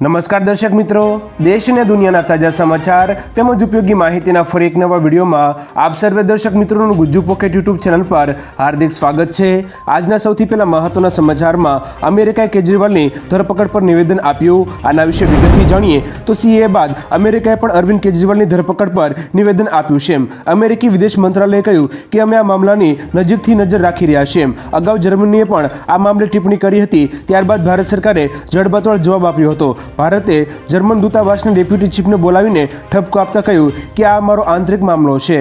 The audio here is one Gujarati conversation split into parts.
નમસ્કાર દર્શક મિત્રો, દેશ અને દુનિયાના તાજા સમાચાર તેમજ ઉપયોગી માહિતીના ફરી એક નવા વિડીયોમાં આપ સર્વે દર્શક મિત્રોનું ગુજ્જુ પોકેટ યુટ્યુબ ચેનલ પર હાર્દિક સ્વાગત છે. આજના સૌથી પહેલા મહત્વના સમાચારમાં અમેરિકાએ કેજરીવાલની ધરપકડ પર નિવેદન આપ્યું. આના વિશે વિગતથી જાણીએ તો સીએ બાદ અમેરિકાએ પણ અરવિંદ કેજરીવાલની ધરપકડ પર નિવેદન આપ્યું છે અમેરિકી વિદેશ મંત્રાલયે કહ્યું કે અમે આ મામલાની નજીકથી નજર રાખી રહ્યા છીએ અગાઉ જર્મનીએ પણ આ મામલે ટિપ્પણી કરી હતી. ત્યારબાદ ભારત સરકારે જડબાતોડ જવાબ આપ્યો હતો. ભારતે જર્મન દૂતાવાસના ડેપ્યુટી ચીફને બોલાવીને ઠપકો આપતા કહ્યું કે આ અમારો આંતરિક મામલો છે.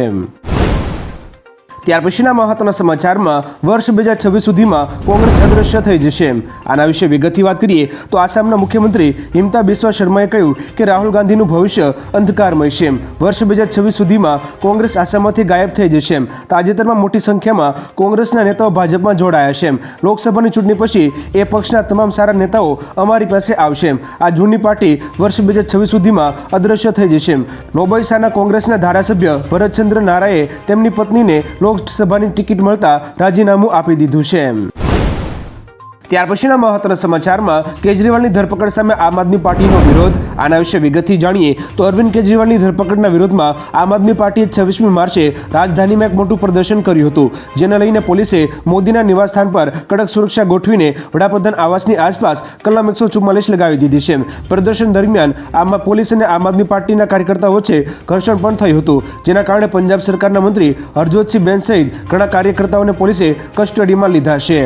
ત્યાર પછીના મહત્વના સમાચારમાં વર્ષ બે હજાર છવ્વીસ સુધીમાં કોંગ્રેસ અદૃશ્ય થઈ જશે. આના વિશે વિગતથી વાત કરીએ તો આસામના મુખ્યમંત્રી હિમતા બિસ્વા શર્માએ કહ્યું કે રાહુલ ગાંધીનું ભવિષ્ય અંધકારમય છે. વર્ષ બે હજાર છવ્વીસ સુધીમાં કોંગ્રેસ આસામમાંથી ગાયબ થઈ જશે. તાજેતરમાં મોટી સંખ્યામાં કોંગ્રેસના નેતાઓ ભાજપમાં જોડાયા છે. લોકસભાની ચૂંટણી પછી એ પક્ષના તમામ સારા નેતાઓ અમારી પાસે આવશે. આ જૂની પાર્ટી વર્ષ બે હજાર છવ્વીસ સુધીમાં અદૃશ્ય થઈ જશે. નોબૈસાના કોંગ્રેસના ધારાસભ્ય ભરતચંદ્ર નારાએ તેમની પત્નીને લોકસભાની ટિકિટ મળતા રાજીનામું આપી દીધું છે. ત્યાર પછીના મહત્વના સમાચારમાં કેજરીવાલની ધરપકડ સામે આમ આદમી પાર્ટીનો વિરોધ. આના વિશે વિગતથી જાણીએ તો અરવિંદ કેજરીવાલની ધરપકડના વિરોધમાં આમ આદમી પાર્ટીએ છવ્વીસમી માર્ચે રાજધાનીમાં એક મોટું પ્રદર્શન કર્યું હતું, જેને લઈને પોલીસે મોદીના નિવાસસ્થાન પર કડક સુરક્ષા ગોઠવીને વડાપ્રધાન આવાસની આસપાસ કલમ એકસો ચુમ્માલીસ લગાવી દીધી છે. પ્રદર્શન દરમિયાન આમાં પોલીસ અને આમ આદમી પાર્ટીના કાર્યકર્તાઓ વચ્ચે ઘર્ષણ પણ થયું હતું, જેના કારણે પંજાબ સરકારના મંત્રી હરજોતસિંહ બેન સહિત ઘણા કાર્યકર્તાઓને પોલીસે કસ્ટડીમાં લીધા છે.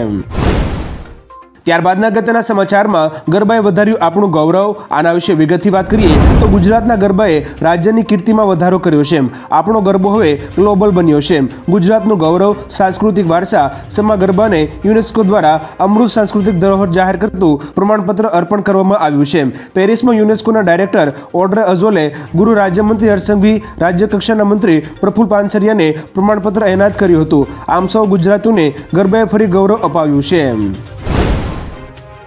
ત્યારબાદના ગતના સમાચારમાં ગરબાએ વધાર્યું આપણું ગૌરવ. આના વિશે વિગતથી વાત કરીએ તો ગુજરાતના ગરબાએ રાજ્યની કીર્તિમાં વધારો કર્યો છે આપણો ગરબો હવે ગ્લોબલ બન્યો છે ગુજરાતનું ગૌરવ, સાંસ્કૃતિક વારસા, સમા ગરબાને યુનેસ્કો દ્વારા અમૃત સાંસ્કૃતિક ધરોહર જાહેર કરતું પ્રમાણપત્ર અર્પણ કરવામાં આવ્યું છે પેરિસમાં યુનેસ્કોના ડાયરેક્ટર ઓડ્રે અઝોલે, ગુરુ રાજ્યમંત્રી હર્ષંઘવી રાજ્ય કક્ષાના મંત્રી પ્રફુલ પાનસરિયાને પ્રમાણપત્ર એનાયત કર્યું હતું. આમ સૌ ગુજરાતીઓને ગરબાએ ફરી ગૌરવ અપાવ્યું છે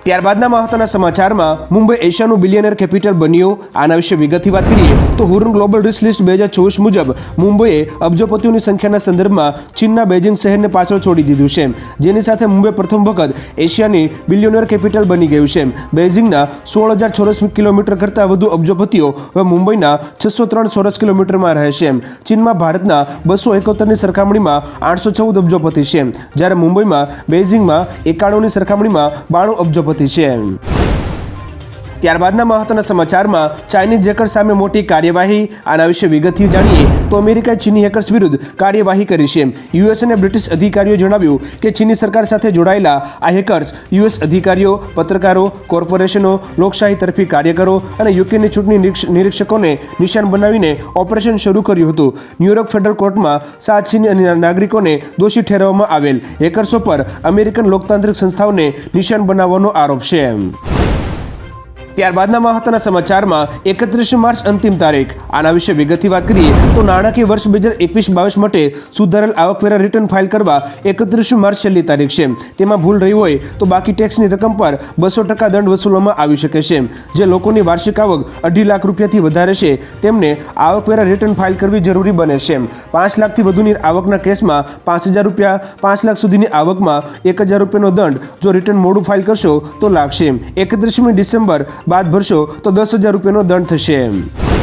ત્યારબાદના મહત્વના સમાચારમાં મુંબઈ એશિયાનું બિલિયનર કેપિટલ બન્યું. આના વિશે વિગતથી વાત કરીએ, તો હુરન ગ્લોબલ રિસ્ક લિસ્ટ બે હજાર ચોવીસ મુજબ મુંબઈએ અબજોપતિઓની સંખ્યાના સંદર્ભમાં ચીનના બેઇજિંગ શહેરને પાછળ છોડી દીધું છે. જેની સાથે મુંબઈ પ્રથમ વખત એશિયાની બિલિયનર કેપિટલ બની ગયું છે. બેઇજિંગના સોળ હજાર ચોરસ કિલોમીટર કરતાં વધુ અબજોપતિઓ હવે મુંબઈના છસો ત્રણ ચોરસ કિલોમીટરમાં રહે છે. ચીનમાં ભારતના બસો એકોતેરની સરખામણીમાં આઠસો ચૌદ અબજોપતિ છે. જ્યારે મુંબઈમાં બેઇજિંગમાં એકાણુંની સરખામણીમાં બાણું અબજોપતિ છે ત્યારબાદના મહત્વના સમાચારમાં ચાઇનીઝ હેકર સામે મોટી કાર્યવાહી. આના વિશે વિગતથી જાણીએ તો અમેરિકાએ ચીની હેકર્સ વિરુદ્ધ કાર્યવાહી કરી છે. યુએસ અને બ્રિટિશ અધિકારીઓ જણાવ્યું કે ચીની સરકાર સાથે જોડાયેલા આ હેકર્સ યુએસ અધિકારીઓ, પત્રકારો, કોર્પોરેશનો, લોકશાહી તરફી કાર્યકરો અને યુકેની ચૂંટણી નિરીક્ષકોને નિશાન બનાવીને ઓપરેશન શરૂ કર્યું હતું. ન્યુયોર્ક ફેડરલ કોર્ટમાં સાત ચીની નાગરિકોને દોષી ઠેરવવામાં આવેલ. હેકર્સો પર અમેરિકન લોકતાંત્રિક સંસ્થાઓને નિશાન બનાવવાનો આરોપ છે. ત્યારબાદના મહત્વના સમાચારમાં એકત્રીસ માર્ચ અંતિમ તારીખ. આના વિશે વિગતથી વાત કરીએ તો નાણાકીય વર્ષ બે હજાર એકવીસ બાવીસ માટે સુધારેલ આવકવેરા રિટર્ન ફાઇલ કરવા એકત્રીસ માર્ચ છેલ્લી તારીખ છે. તેમાં ભૂલ રહી હોય તો બાકી ટેક્સની રકમ પર બસો ટકા દંડ વસૂલવામાં આવી શકે છે. જે લોકોની વાર્ષિક આવક અઢી લાખ રૂપિયાથી વધારે છે, તેમને આવકવેરા રિટર્ન ફાઇલ કરવી જરૂરી બને છે. પાંચ લાખથી વધુની આવકના કેસમાં પાંચ હજાર રૂપિયા, પાંચ લાખ સુધીની આવકમાં એક હજાર રૂપિયાનો દંડ. જો રિટર્ન મોડું ફાઇલ કરશો તો લાગશે. એકત્રીસમી ડિસેમ્બર બાદ ભરશો તો દસ હજાર રૂપિયાનો દંડ થશે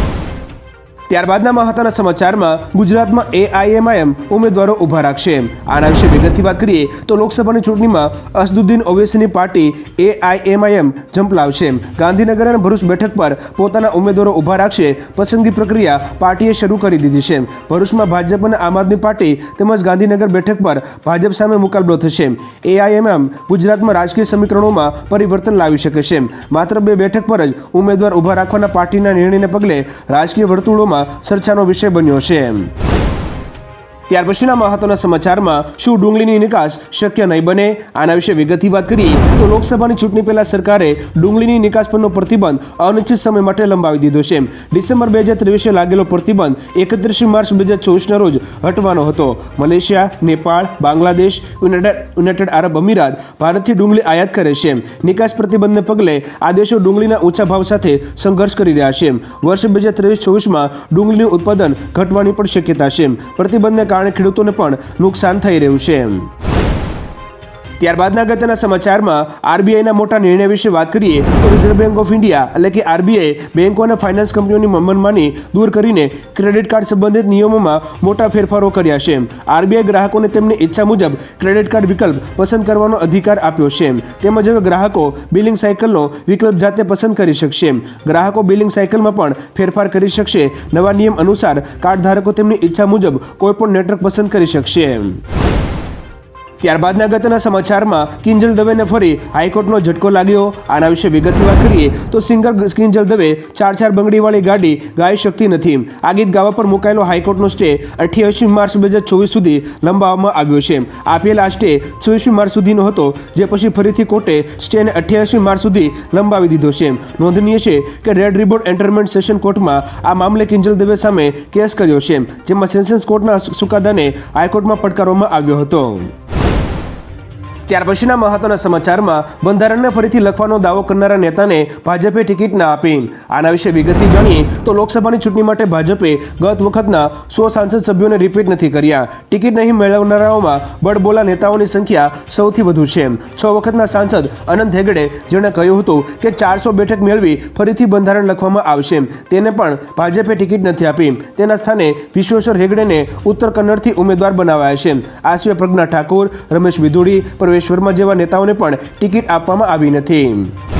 ત્યારબાદના મહત્વના સમાચારમાં ગુજરાતમાં એઆઈએમઆઈએમ ઉમેદવારો ઊભા રાખશે. આના વિશે વિગતથી વાત કરીએ તો લોકસભાની ચૂંટણીમાં અસદુદ્દીન ઓવેસીની પાર્ટી એઆઈએમઆઈએમ ઝંપલાવશે ગાંધીનગર અને ભરૂચ બેઠક પર પોતાના ઉમેદવારો ઊભા રાખશે. પસંદગી પ્રક્રિયા પાર્ટીએ શરૂ કરી દીધી છે. ભરૂચમાં ભાજપ અને આમ આદમી પાર્ટી તેમજ ગાંધીનગર બેઠક પર ભાજપ સામે મુકાબલો થશે. એઆઈએમએમ ગુજરાતમાં રાજકીય સમીકરણોમાં પરિવર્તન લાવી શકે છે. માત્ર બે બેઠક પર જ ઉમેદવાર ઊભા રાખવાના પાર્ટીના નિર્ણયને પગલે રાજકીય વર્તુળોમાં ચર્ચાનો વિષય બન્યો છે. ત્યાર પછીના મહત્વના સમાચારમાં શું ડુંગળીની નિકાસ શક્ય નહીં બને? આના વિશે વિગતથી વાત કરીએ તો લોકસભાની ચૂંટણી પહેલા સરકારે ડુંગળીની નિકાસ પરનો પ્રતિબંધ અનિશ્ચિત સમય માટે લંબાવી દીધો છે. ડિસેમ્બર બે હજાર ત્રેવીસે લાગેલો પ્રતિબંધ એકત્રીસ માર્ચ બે હજાર ચોવીસના રોજ હટવાનો હતો. Malaysia, Nepal, Bangladesh, United Arab Emirates ભારતથી ડુંગળી આયાત કરે છે. નિકાસ પ્રતિબંધને પગલે આ દેશો ડુંગળીના ઓછા ભાવ સાથે સંઘર્ષ કરી રહ્યા છે. વર્ષ બે હજાર ત્રેવીસ ચોવીસમાં ડુંગળીનું ઉત્પાદન ઘટવાની પણ શક્યતા છે. પ્રતિબંધને કારણે ખેડૂતોને પણ નુકસાન થઈ રહ્યું છે. ત્યારબાદના અગત્યના સમાચારમાં આરબીઆઈના મોટા નિર્ણય વિશે વાત કરીએ તો રિઝર્વ બેંક ઓફ ઇન્ડિયા એટલે કે આરબીઆઈ બેંકો અને ફાઇનાન્સ કંપનીઓની મનમાની દૂર કરીને ક્રેડિટ કાર્ડ સંબંધિત નિયમોમાં મોટા ફેરફારો કર્યા છે. આરબીઆઈ ગ્રાહકોને તેમની ઈચ્છા મુજબ ક્રેડિટ કાર્ડ વિકલ્પ પસંદ કરવાનો અધિકાર આપ્યો છે. તેમજ હવે ગ્રાહકો બિલિંગ સાયકલનો વિકલ્પ જાતે પસંદ કરી શકશે. ગ્રાહકો બિલિંગ સાયકલમાં પણ ફેરફાર કરી શકશે. નવા નિયમ અનુસાર કાર્ડ ધારકો તેમની ઈચ્છા મુજબ કોઈપણ નેટવર્ક પસંદ કરી શકશે. ત્યારબાદના ગતના સમાચારમાં કિંજલ દવેને ફરી હાઈકોર્ટનો ઝટકો લાગ્યો. આના વિશે વિગતથી વાત કરીએ તો સિંગર કિંજલ દવે ચાર ચાર બંગડીવાળી ગાડી ગાઈ શકતી નથી. આ ગીત ગાવા પર મુકાયેલો હાઈકોર્ટનો સ્ટે અઠ્યાવીસમી માર્ચ બે હજાર ચોવીસ સુધી લંબાવવામાં આવ્યો છે. આપેલ આ સ્ટે છવ્વીસમી માર્ચ સુધીનો હતો, જે પછી ફરીથી કોર્ટે સ્ટેને અઠ્યાવીસમી માર્ચ સુધી લંબાવી દીધો છે. નોંધનીય છે કે રેડ રિબોર્ટ એન્ટરમેન્ટ સેશન કોર્ટમાં આ મામલે કિંજલ દવે સામે કેસ કર્યો છે, જેમાં સેશન્સ કોર્ટના ચુકાદાને હાઈકોર્ટમાં પડકારવામાં આવ્યો હતો. ત્યાર પછીના મહત્વના સમાચારમાં બંધારણને ફરીથી લખવાનો દાવો કરનારા નેતાને ભાજપે ટિકિટ ના આપી. આના વિશે વિગતથી જાણીએ તો લોકસભાની ચૂંટણી માટે ભાજપે ગત વખતના સો સાંસદ સભ્યોને રિપીટ નથી કર્યા. ટિકિટ નહીં મેળવનારાઓમાં બળબોલા નેતાઓની સંખ્યા સૌથી વધુ છે. છ વખતના સાંસદ અનંત હેગડે જેણે કહ્યું હતું કે ચારસો બેઠક મેળવી ફરીથી બંધારણ લખવામાં આવશે. તેને પણ ભાજપે ટિકિટ નથી આપી. તેના સ્થાને વિશ્વેશ્વર હેગડેને ઉત્તર કન્નડથી ઉમેદવાર બનાવાયા છે. આ પ્રજ્ઞા ઠાકુર, રમેશ વિધુડી પ્રવેશ જેવા નેતાઓને પણ ટિકિટ આપવામાં આવી નથી.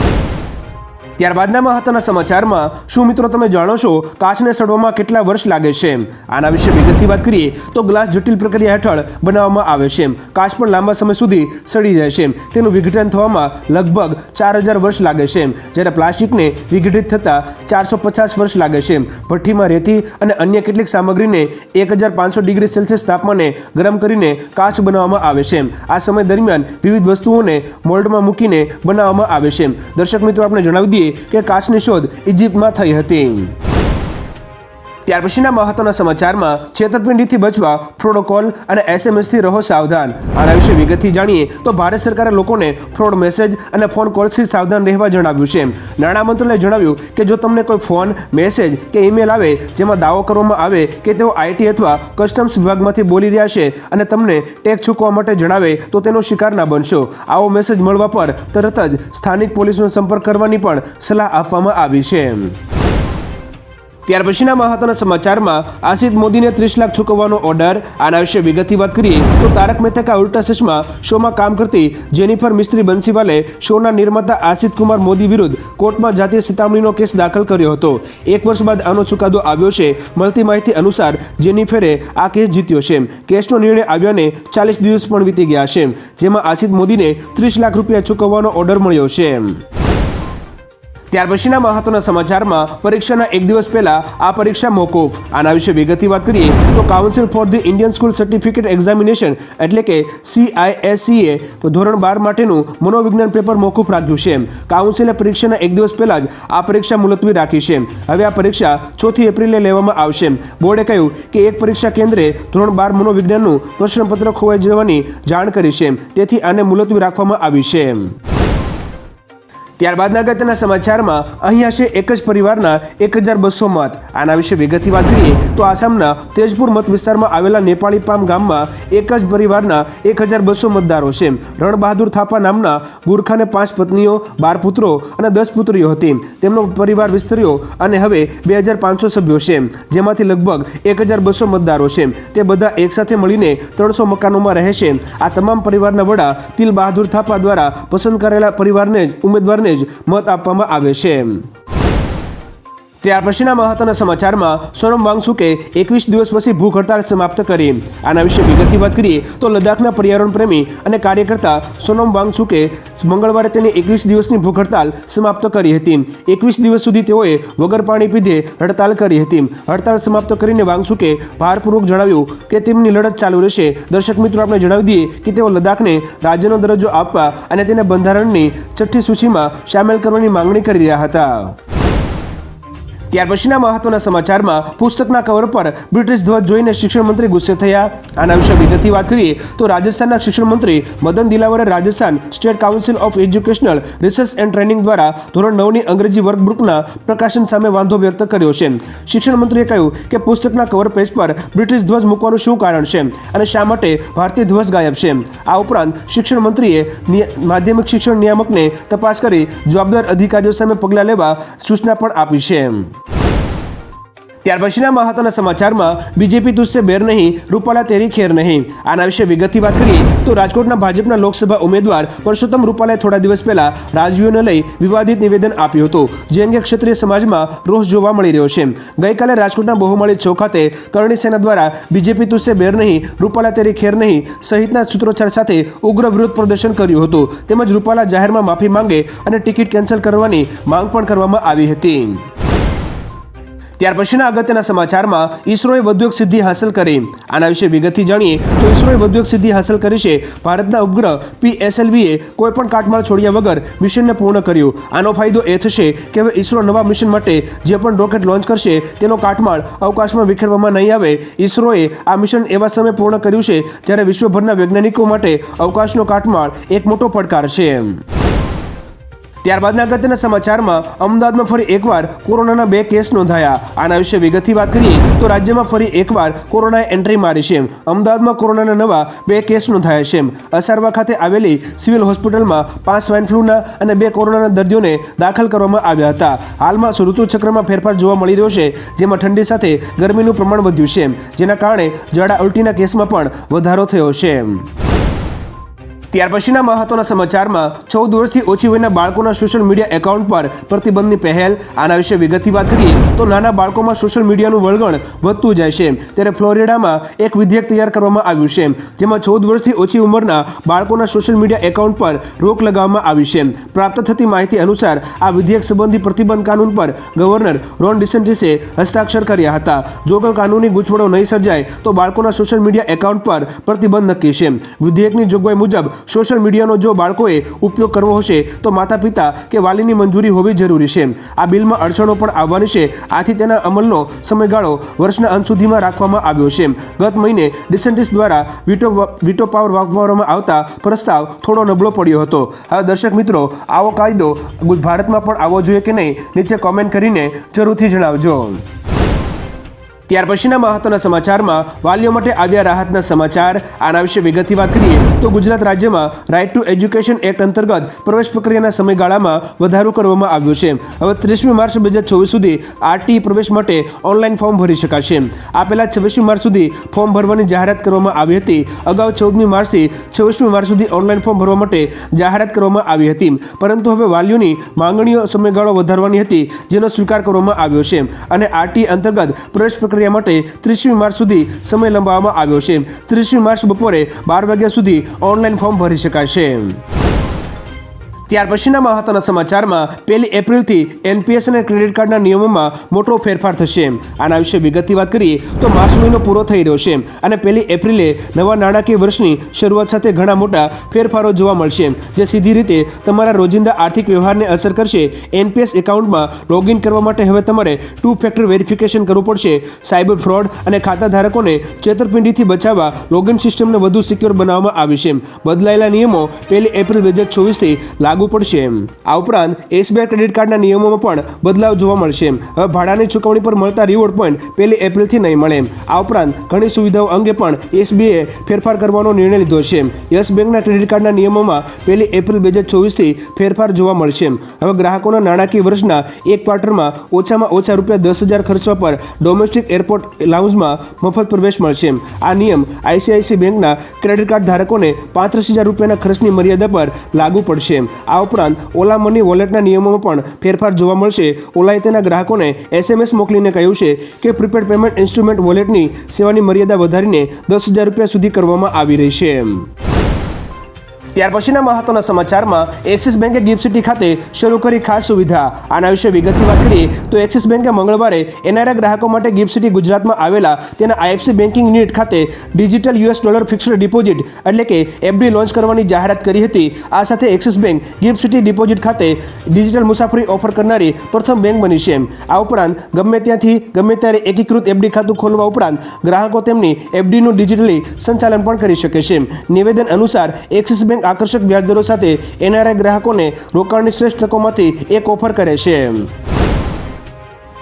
ત્યારબાદના મહત્વના સમાચારમાં, શું મિત્રો તમે જાણો છો કાચને સડવામાં કેટલા વર્ષ લાગે છે? આના વિશે વિગતથી વાત કરીએ તો ગ્લાસ જટિલ પ્રક્રિયા હેઠળ બનાવવામાં આવે છે. કાચ પણ લાંબા સમય સુધી સડી જાય છે. તેનું વિઘટન થવામાં લગભગ ચાર હજાર વર્ષ લાગે છે. જ્યારે પ્લાસ્ટિકને વિઘટિત થતાં ચારસો પચાસ વર્ષ લાગે છે. ભઠ્ઠીમાં રેતી અને અન્ય કેટલીક સામગ્રીને એક હજાર પાંચસો ડિગ્રી સેલ્સિયસ તાપમાને ગરમ કરીને કાચ બનાવવામાં આવે છે. આ સમય દરમિયાન વિવિધ વસ્તુઓને મોલ્ડમાં મૂકીને બનાવવામાં આવે છે. દર્શક મિત્રો આપણે જણાવી દઈએ કે કાચની શોધ ઇજિપ્તમાં થઈ હતી. ત્યાર પછીના મહત્વના સમાચારમાં છેતરપિંડીથી બચવા પ્રોટોકોલ અને એસએમએસથી રહો સાવધાન. આના વિશે વિગતથી જાણીએ તો ભારત સરકારે લોકોને ફ્રોડ મેસેજ અને ફોન કોલ્સથી સાવધાન રહેવા જણાવ્યું છે. નાણામંત્રાલયે જણાવ્યું કે જો તમને કોઈ ફોન, મેસેજ કે ઈમેલ આવે જેમાં દાવો કરવામાં આવે કે તેઓ આઈટી અથવા કસ્ટમ્સ વિભાગમાંથી બોલી રહ્યા છે અને તમને ટેક્સ ચૂકવવા માટે જણાવે તો તેનો શિકાર ના બનશો. આવો મેસેજ મળવા પર તરત જ સ્થાનિક પોલીસનો સંપર્ક કરવાની પણ સલાહ આપવામાં આવી છે. ત્યાર પછીના મહત્વના સમાચારમાં આસિદ મોદીને ત્રીસ લાખ ચૂકવવાનો ઓર્ડર. આના વિશે વિગતથી વાત કરીએ તો તારક મહેતા કા ઉલ્ટા ચશ્મા શોમાં કામ કરતી જેનિફર મિસ્ત્રી બંસીવાલે શોના નિર્માતા આસિદ કુમાર મોદી વિરુદ્ધ કોર્ટમાં જાતીય સતામણીનો કેસ દાખલ કર્યો હતો. એક વર્ષ બાદ આનો ચુકાદો આવ્યો છે. મળતી માહિતી અનુસાર જેનિફરે આ કેસ જીત્યો છે. કેસનો નિર્ણય આવ્યાને ચાલીસ દિવસ પણ વીતી ગયા છે. જેમાં આસિદ મોદીને ત્રીસ લાખ રૂપિયા ચૂકવવાનો ઓર્ડર મળ્યો છે. ત્યાર પછીના મહત્વના સમાચારમાં પરીક્ષાના એક દિવસ પહેલા આ પરીક્ષા મોકૂફ. આના વિશે વિગતની વાત કરીએ તો Council for the Indian School Certificate Examination એટલે કે સીઆઈએસસીએ ધોરણ બાર માટેનું મનોવિજ્ઞાન પેપર મોકૂફ રાખ્યું છે. કાઉન્સિલે પરીક્ષાના એક દિવસ પહેલા જ આ પરીક્ષા મુલતવી રાખી છે. હવે આ પરીક્ષા ચોથી એપ્રિલે લેવામાં આવશે. બોર્ડે કહ્યું કે એક પરીક્ષા કેન્દ્રે ધોરણ બાર મનોવિજ્ઞાનનું પ્રશ્નપત્ર ખોવાઈ જવાની જાણ કરી છે. તેથી આને મુલતવી રાખવામાં આવી છે. ત્યારબાદના અગત્યના સમાચારમાં અહીંયા છે એક જ પરિવારના એક હજાર બસો મત. આના વિશે વિગતથી વાત કરીએ તો આસામના તેજપુર મત વિસ્તારમાં આવેલા નેપાળી પામ ગામમાં એક જ પરિવારના એક હજાર બસો મતદારો છે. રણબહાદુર થાપા નામના બુરખાને પાંચ પત્નીઓ, બાર પુત્રો અને દસ પુત્રીઓ હતી. તેમનો પરિવાર વિસ્તર્યો અને હવે બે હજાર પાંચસો સભ્યો છે. જેમાંથી લગભગ એક હજાર બસો મતદારો છે. તે બધા એકસાથે મળીને ત્રણસો મકાનોમાં રહે છે. આ તમામ પરિવારના વડા તિલ બહાદુર થાપા દ્વારા પસંદ કરેલા પરિવારને ઉમેદવારને જ મત આપવામાં આવે છે. ત્યાર પછીના મહત્વના સમાચારમાં સોનમ વાંગસુકે એકવીસ દિવસ પછી ભૂખ હડતાળ સમાપ્ત કરી. આના વિશે વિગતથી વાત કરીએ તો લદ્દાખના પર્યાવરણ પ્રેમી અને કાર્યકર્તા સોનમ વાંગસુકે મંગળવારે તેની એકવીસ દિવસની ભૂખ હડતાલ સમાપ્ત કરી હતી. એકવીસ દિવસ સુધી તેઓએ વગર પાણી પીધે હડતાલ કરી હતી. હડતાલ સમાપ્ત કરીને વાંગસુકે ભારપૂર્વક જણાવ્યું કે તેમની લડત ચાલુ રહેશે. દર્શક મિત્રો, આપણે જણાવી દઈએ કે તેઓ લદ્દાખને રાજ્યનો દરજ્જો આપવા અને તેને બંધારણની છઠ્ઠી સૂચિમાં સામેલ કરવાની માંગણી કરી રહ્યા હતા. ત્યાર પછીના મહત્વના સમાચારમાં પુસ્તકના કવર પર બ્રિટિશ ધ્વજ જોઈને શિક્ષણ મંત્રી ગુસ્સે થયા. આના વિશે વિગતથી વાત કરીએ તો રાજસ્થાનના શિક્ષણ મંત્રી Madan દિલાવરે Rajasthan State Council of Educational Research and Training દ્વારા ધોરણ નવની અંગ્રેજી વર્કબુકના પ્રકાશન સામે વાંધો વ્યક્ત કર્યો છે. શિક્ષણ મંત્રીએ કહ્યું કે પુસ્તકના કવર પેજ પર બ્રિટિશ ધ્વજ મૂકવાનું શું કારણ છે અને શા માટે ભારતીય ધ્વજ ગાયબ છે. આ ઉપરાંત શિક્ષણ મંત્રીએ માધ્યમિક શિક્ષણ નિયામકને તપાસ કરી જવાબદાર અધિકારીઓ સામે પગલાં લેવા સૂચના પણ આપી છે. ત્યાર પછીના મહત્વના સમાચારમાં બીજેપી તુસ્સે બેર નહીં, રૂપાલા તેરી ખેર નહીં. આના વિશે વિગતથી વાત કરીએ તો રાજકોટના ભાજપના લોકસભા ઉમેદવાર પરસોત્તમ રૂપાલાએ થોડા દિવસ પહેલા રાજવીઓને લઈ વિવાદિત નિવેદન આપ્યું હતું, જે અંગે ક્ષત્રિય સમાજમાં રોષ જોવા મળી રહ્યો છે. ગઈકાલે રાજકોટના બહુમાળી ચોક ખાતે કરણી સેના દ્વારા બીજેપી તુસ્સે બેર નહીં, રૂપાલા તેરી ખેર નહીં સહિતના સૂત્રોચ્ચાર સાથે ઉગ્ર વિરોધ પ્રદર્શન કર્યું હતું. તેમજ રૂપાલા જાહેરમાં માફી માંગે અને ટિકિટ કેન્સલ કરવાની માંગ પણ કરવામાં આવી હતી. ત્યાર પછીના અગત્યના સમાચારમાં ઈસરોએ વધુ એક સિદ્ધિ હાંસલ કરી. આના વિશે વિગતથી જાણીએ તો ઈસરોએ વધુ એક સિદ્ધિ હાંસલ કરી છે. ભારતના ઉપગ્રહ પીએસએલવીએ કોઈ પણ કાટમાળ છોડ્યા વગર મિશનને પૂર્ણ કર્યું. આનો ફાયદો એ થશે કે હવે ઈસરો નવા મિશન માટે જે પણ રોકેટ લોન્ચ કરશે તેનો કાટમાળ અવકાશમાં વિખેરવામાં નહીં આવે. ઈસરોએ આ મિશન એવા સમયે પૂર્ણ કર્યું છે જ્યારે વિશ્વભરના વૈજ્ઞાનિકો માટે અવકાશનો કાટમાળ એક મોટો પડકાર છે. ત્યારબાદના અગત્યના સમાચારમાં અમદાવાદમાં ફરી એકવાર કોરોનાના બે કેસ નોંધાયા. આના વિશે વિગતથી વાત કરીએ તો રાજ્યમાં ફરી એકવાર કોરોનાએ એન્ટ્રી મારી છે અમદાવાદમાં કોરોનાના નવા બે કેસ નોંધાયા છે અસારવા ખાતે આવેલી સિવિલ હોસ્પિટલમાં પાંચ સ્વાઇન ફ્લૂના અને બે કોરોનાના દર્દીઓને દાખલ કરવામાં આવ્યા હતા. હાલમાં ઋતુચક્રમાં ફેરફાર જોવા મળી રહ્યો છે, જેમાં ઠંડી સાથે ગરમીનું પ્રમાણ વધ્યું છે જેના કારણે ઝાડા ઉલટીના કેસમાં પણ વધારો થયો છે ત્યાર પછીના મહત્વના સમાચારમાં ચૌદ વર્ષથી ઓછી વયના બાળકોના સોશિયલ મીડિયા એકાઉન્ટ પર પ્રતિબંધની પહેલ. આના વિશે વિગતથી વાત કરીએ તો નાના બાળકોમાં સોશિયલ મીડિયાનું વળગણ વધતું જાય છે. ત્યારે ફ્લોરિડામાં એક વિધેયક તૈયાર કરવામાં આવ્યું છે, જેમાં ચૌદ વર્ષથી ઓછી ઉંમરના બાળકોના સોશિયલ મીડિયા એકાઉન્ટ પર રોક લગાવવામાં આવી છે. પ્રાપ્ત થતી માહિતી અનુસાર, આ વિધેયક સંબંધી પ્રતિબંધ કાનૂન પર ગવર્નર રોન ડિસેન્ટિસે હસ્તાક્ષર કર્યા હતા. જો કોઈ કાનૂની ગૂંચવણો નહીં સર્જાય, તો બાળકોના સોશિયલ મીડિયા એકાઉન્ટ પર પ્રતિબંધ નક્કી છે. વિધેયકની જોગવાઈ મુજબ સોશિયલ મીડિયાનો જો બાળકોએ ઉપયોગ કરવો હશે તો માતા પિતા કે વાલીની મંજૂરી હોવી જરૂરી છે. આ બિલમાં અડચણો પણ આવવાની છે. આથી તેના અમલનો સમયગાળો વર્ષના અંત સુધીમાં રાખવામાં આવ્યો છે. ગત મહિને ડિસેન્ટિસ દ્વારા વીટો વીટો પાવર વાપરવામાં આવતા પ્રસ્તાવ થોડો નબળો પડ્યો હતો. હવે દર્શક મિત્રો, આવો કાયદો ભારતમાં પણ આવવો જોઈએ કે નહીં, નીચે કોમેન્ટ કરીને જરૂરથી જણાવજો. ત્યાર પછીના મહત્વના સમાચારમાં વાલીઓ માટે આવ્યા રાહતના સમાચાર. આના વિશે વિગતથી વાત કરીએ તો ગુજરાત રાજ્યમાં રાઇટ ટુ એજ્યુકેશન એક્ટ અંતર્ગત પ્રવેશ પ્રક્રિયાના સમયગાળામાં વધારો કરવામાં આવ્યો છે. હવે ત્રીસમી માર્ચ બે હજાર ચોવીસ સુધી આરટી પ્રવેશ માટે ઓનલાઈન ફોર્મ ભરી શકાશે. આ પહેલાં છવ્વીસમી માર્ચ સુધી ફોર્મ ભરવાની જાહેરાત કરવામાં આવી હતી. અગાઉ ચૌદમી માર્ચથી છવ્વીસમી માર્ચ સુધી ઓનલાઈન ફોર્મ ભરવા માટે જાહેરાત કરવામાં આવી હતી. પરંતુ હવે વાલીઓની માંગણીઓ સમયગાળો વધારવાની હતી, જેનો સ્વીકાર કરવામાં આવ્યો છે. અને આરટી અંતર્ગત પ્રવેશ પ્રક્રિયા માટે ત્રીસમી માર્ચ સુધી સમય લંબાવવામાં આવ્યો છે. ત્રીસમી માર્ચ બપોરે બાર વાગ્યા સુધી ઓનલાઈન ફોર્મ ભરી શકાશે. ત્યાર પછીના મહત્વના સમાચારમાં પહેલી એપ્રિલથી એનપીએસ અને ક્રેડિટ કાર્ડના નિયમોમાં મોટો ફેરફાર થશે. આના વિશે વિગતની વાત કરીએ તો માર્ચ મહિનો પૂરો થઈ રહ્યો છે અને પહેલી એપ્રિલે નવા નાણાકીય વર્ષની શરૂઆત સાથે ઘણા મોટા ફેરફારો જોવા મળશે, જે સીધી રીતે તમારા રોજિંદા આર્થિક વ્યવહારને અસર કરશે. એનપીએસ એકાઉન્ટમાં લોગિન કરવા માટે હવે તમારે ટુ ફેક્ટર વેરિફિકેશન કરવું પડશે. સાયબર ફ્રોડ અને ખાતા ધારકોને છેતરપિંડીથી બચાવવા લોગિન સિસ્ટમને વધુ સિક્યોર બનાવવામાં આવી છે. બદલાયેલા નિયમો પહેલી એપ્રિલ બે હજાર ચોવીસથી લાગુ પડશે આ ઉપરાંત એસબીઆઈ ક્રેડિટ કાર્ડના નિયમોમાં પણ બદલાવ જોવા મળશે હવે ભાડાની ચૂકવણી પર મળતા રિવોર્ડ પોઈન્ટ પહેલી એપ્રિલથી નહીં મળે આ ઉપરાંત ઘણી સુવિધાઓ અંગે પણ એસબીઆઈએ ફેરફાર કરવાનો નિર્ણય લીધો છે યસ બેંકના ક્રેડિટ કાર્ડના નિયમોમાં પહેલી એપ્રિલ બે હજાર ચોવીસથી ફેરફાર જોવા મળશે હવે ગ્રાહકોના નાણાકીય વર્ષના એક ક્વાર્ટરમાં ઓછામાં ઓછા રૂપિયા દસ હજાર ખર્ચવા પર ડોમેસ્ટિક એરપોર્ટ લાઉન્જમાં મફત પ્રવેશ મળશે આ નિયમ આઈસીઆઈસી બેંકના ક્રેડિટ કાર્ડ ધારકોને પાંત્રીસ હજાર રૂપિયાના ખર્ચની મર્યાદા પર લાગુ પડશે આ ઉપરાંત ઓલા મની વોલેટના નિયમોમાં પણ ફેરફાર જોવા મળશે. ઓલાએ તેના ગ્રાહકોને એસએમએસ મોકલીને કહ્યું છે કે પ્રીપેડ પેમેન્ટ ઇન્સ્ટ્રુમેન્ટ વોલેટની સેવાની મર્યાદા વધારીને દસ હજાર રૂપિયા સુધી કરવામાં આવી રહી છે. ત્યાર પછીના મહત્વના સમાચારમાં એક્સિસ બેંકે ગિફ્ટ સિટી ખાતે શરૂ કરી ખાસ સુવિધા. આના વિશે વિગતથી વાત કરીએ તો એક્સિસ બેંકે મંગળવારે એનઆરઆઈ ગ્રાહકો માટે ગિફ્ટ સિટી ગુજરાતમાં આવેલા તેના આઈએફસી બેન્કિંગ યુનિટ ખાતે digital US dollar fixed deposit એટલે કે એફડી લોન્ચ કરવાની જાહેરાત કરી હતી. આ સાથે Axis Bank GIFT City deposit ખાતે ડિજિટલ મુસાફરી ઓફર કરનારી પ્રથમ બેંક બની છે આ ઉપરાંત ગમે ત્યાંથી ગમે ત્યારે એકીકૃત એફડી ખાતું ખોલવા ઉપરાંત ગ્રાહકો તેમની એફડીનું ડિજિટલી સંચાલન પણ કરી શકે છે નિવેદન અનુસાર એક્સિસ બેંક આકર્ષક વ્યાજદરો સાથે એનઆરઆઈ ગ્રાહકોને રોકાણની શ્રેષ્ઠ તકોમાંથી એક ઓફર કરે છે.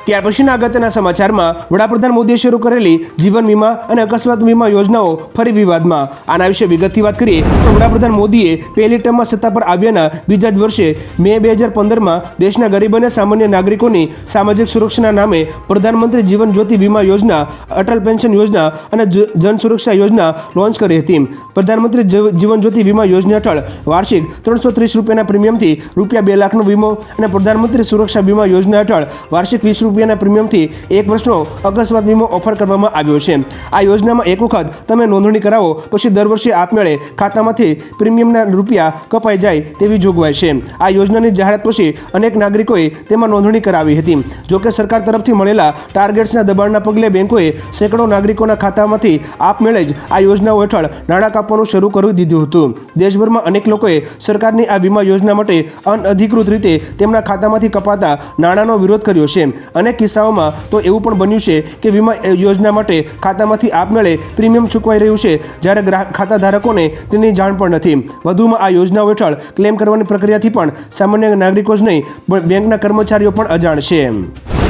ત્યાર પછીના અગત્યના સમાચારમાં વડાપ્રધાન મોદીએ શરૂ કરેલી જીવન વીમા અને અકસ્માત વીમા યોજનાઓ ફરી વિવાદમાં. આના વિશે વિગતથી વાત કરીએ તો વડાપ્રધાન મોદીએ પહેલી ટર્મમાં સત્તા પર આવ્યાના બીજા જ વર્ષે મે બે હજાર પંદરમાં દેશના ગરીબ અને સામાન્ય નાગરિકોની સામાજિક સુરક્ષાના નામે પ્રધાનમંત્રી જીવન જ્યોતિ વીમા યોજના, અટલ પેન્શન યોજના અને જન સુરક્ષા યોજના લોન્ચ કરી હતી. પ્રધાનમંત્રી જીવ- જીવન જ્યોતિ વીમા યોજના હેઠળ વાર્ષિક ત્રણસો ત્રીસ રૂપિયાના પ્રીમિયમથી રૂપિયા બે લાખનો વીમો અને પ્રધાનમંત્રી સુરક્ષા વીમા યોજના હેઠળ વાર્ષિક વીસ રૂપિયાના પ્રીમિયમથી એક વર્ષનો અકસ્માત વીમો ઓફર કરવામાં આવ્યો છે. આ યોજનામાં એક વખત તમે નોંધણી કરાવો, પછી દર વર્ષે આપમેળે ખાતામાંથી પ્રીમિયમના રૂપિયા કપાઈ જાય તેવી જોગવાઈ છે. આ યોજનાની જાહેરાત પછી અનેક નાગરિકોએ તેમાં નોંધણી કરાવી હતી. જોકે સરકાર તરફથી મળેલા ટાર્ગેટ્સના દબાણના પગલે બેંકોએ સેંકડો નાગરિકોના ખાતામાંથી આપમેળે જ આ યોજનાઓ હેઠળ નાણાં કાપવાનું શરૂ કરી દીધું હતું. દેશભરમાં અનેક લોકોએ સરકારની આ વીમા યોજના માટે અનઅધિકૃત રીતે તેમના ખાતામાંથી કપાતા નાણાંનો વિરોધ કર્યો છે. અનેક કિસ્સાઓમાં તો એવું પણ બન્યું છે કે વીમા યોજના માટે ખાતામાંથી આપમેળે પ્રીમિયમ ચૂકવાઈ રહ્યું છે, જ્યારે ગ્રાહક ખાતા ધારકોને તેની જાણ પણ નથી. વધુમાં આ યોજનાઓ હેઠળ ક્લેમ કરવાની પ્રક્રિયાથી પણ સામાન્ય નાગરિકો જ નહીં બેંકના કર્મચારીઓ પણ અજાણ છે.